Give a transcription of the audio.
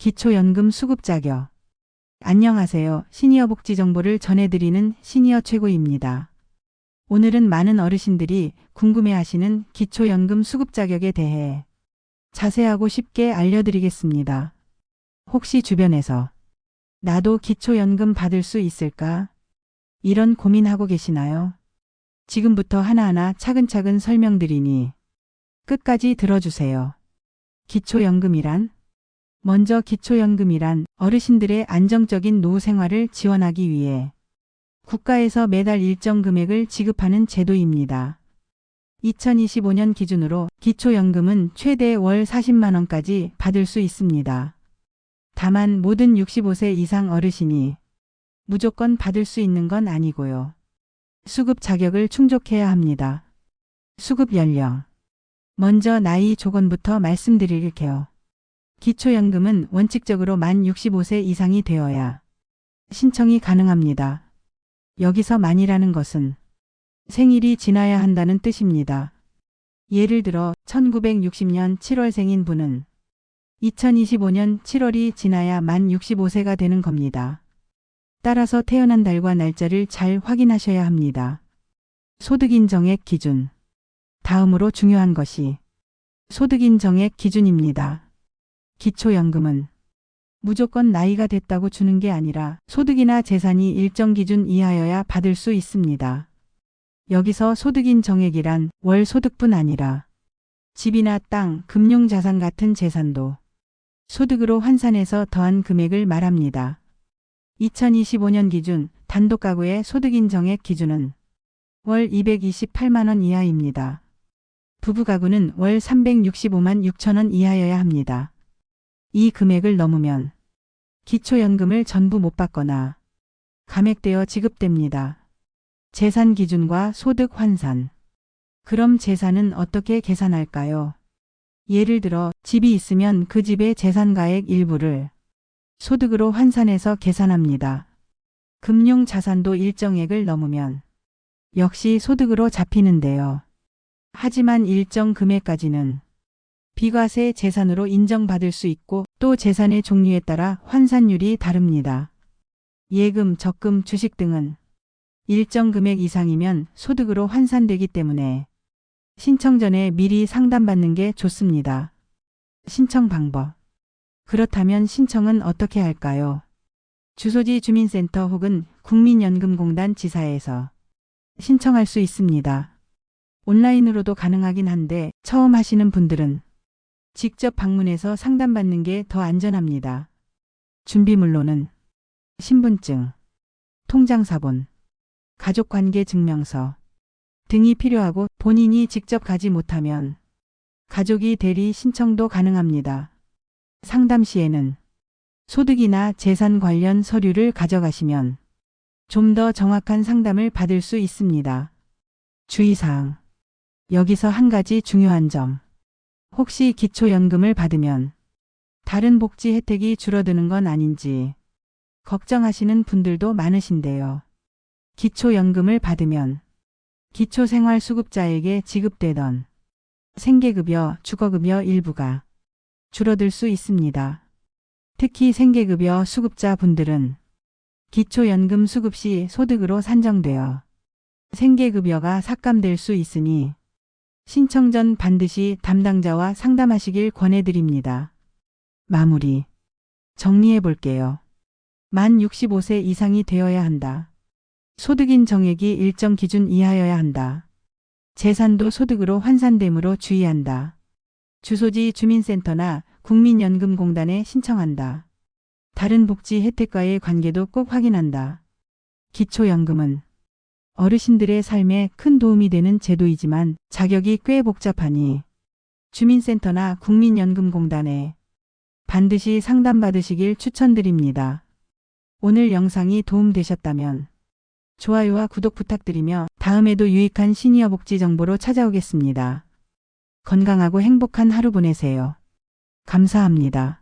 기초연금 수급 자격. 안녕하세요. 시니어 복지 정보를 전해드리는 시니어 최고입니다. 오늘은 많은 어르신들이 궁금해하시는 기초연금 수급 자격에 대해 자세하고 쉽게 알려드리겠습니다. 혹시 주변에서 나도 기초연금 받을 수 있을까? 이런 고민하고 계시나요? 지금부터 하나하나 차근차근 설명드리니 끝까지 들어주세요. 기초연금이란? 먼저 기초연금이란 어르신들의 안정적인 노후 생활을 지원하기 위해 국가에서 매달 일정 금액을 지급하는 제도입니다. 2025년 기준으로 기초연금은 최대 월 40만원까지 받을 수 있습니다. 다만 모든 65세 이상 어르신이 무조건 받을 수 있는 건 아니고요. 수급 자격을 충족해야 합니다. 수급 연령. 먼저 나이 조건부터 말씀드릴게요. 기초연금은 원칙적으로 만 65세 이상이 되어야 신청이 가능합니다. 여기서 만이라는 것은 생일이 지나야 한다는 뜻입니다. 예를 들어 1960년 7월 생인 분은 2025년 7월이 지나야 만 65세가 되는 겁니다. 따라서 태어난 달과 날짜를 잘 확인하셔야 합니다. 소득인정액 기준. 다음으로 중요한 것이 소득인정액 기준입니다. 기초연금은 무조건 나이가 됐다고 주는 게 아니라 소득이나 재산이 일정 기준 이하여야 받을 수 있습니다. 여기서 소득인 정액이란 월 소득뿐 아니라 집이나 땅, 금융자산 같은 재산도 소득으로 환산해서 더한 금액을 말합니다. 2025년 기준 단독 가구의 소득인 정액 기준은 월 228만원 이하입니다. 부부 가구는 월 365만 6천원 이하여야 합니다. 이 금액을 넘으면 기초연금을 전부 못 받거나 감액되어 지급됩니다. 재산 기준과 소득 환산. 그럼 재산은 어떻게 계산할까요? 예를 들어 집이 있으면 그 집의 재산가액 일부를 소득으로 환산해서 계산합니다. 금융 자산도 일정액을 넘으면 역시 소득으로 잡히는데요. 하지만 일정 금액까지는 비과세 재산으로 인정받을 수 있고 또 재산의 종류에 따라 환산율이 다릅니다. 예금, 적금, 주식 등은 일정 금액 이상이면 소득으로 환산되기 때문에 신청 전에 미리 상담받는 게 좋습니다. 신청 방법. 그렇다면 신청은 어떻게 할까요? 주소지 주민센터 혹은 국민연금공단 지사에서 신청할 수 있습니다. 온라인으로도 가능하긴 한데 처음 하시는 분들은 직접 방문해서 상담받는 게 더 안전합니다. 준비물로는 신분증, 통장사본, 가족관계 증명서 등이 필요하고 본인이 직접 가지 못하면 가족이 대리 신청도 가능합니다. 상담 시에는 소득이나 재산 관련 서류를 가져가시면 좀 더 정확한 상담을 받을 수 있습니다. 주의사항. 여기서 한 가지 중요한 점. 혹시 기초연금을 받으면 다른 복지 혜택이 줄어드는 건 아닌지 걱정하시는 분들도 많으신데요. 기초연금을 받으면 기초생활수급자에게 지급되던 생계급여, 주거급여 일부가 줄어들 수 있습니다. 특히 생계급여 수급자 분들은 기초연금 수급 시 소득으로 산정되어 생계급여가 삭감될 수 있으니 신청 전 반드시 담당자와 상담하시길 권해드립니다. 마무리. 정리해 볼게요. 만 65세 이상이 되어야 한다. 소득인 정액이 일정 기준 이하여야 한다. 재산도 소득으로 환산되므로 주의한다. 주소지 주민센터나 국민연금공단에 신청한다. 다른 복지 혜택과의 관계도 꼭 확인한다. 기초연금은 어르신들의 삶에 큰 도움이 되는 제도이지만 자격이 꽤 복잡하니 주민센터나 국민연금공단에 반드시 상담받으시길 추천드립니다. 오늘 영상이 도움되셨다면 좋아요와 구독 부탁드리며 다음에도 유익한 시니어 복지 정보로 찾아오겠습니다. 건강하고 행복한 하루 보내세요. 감사합니다.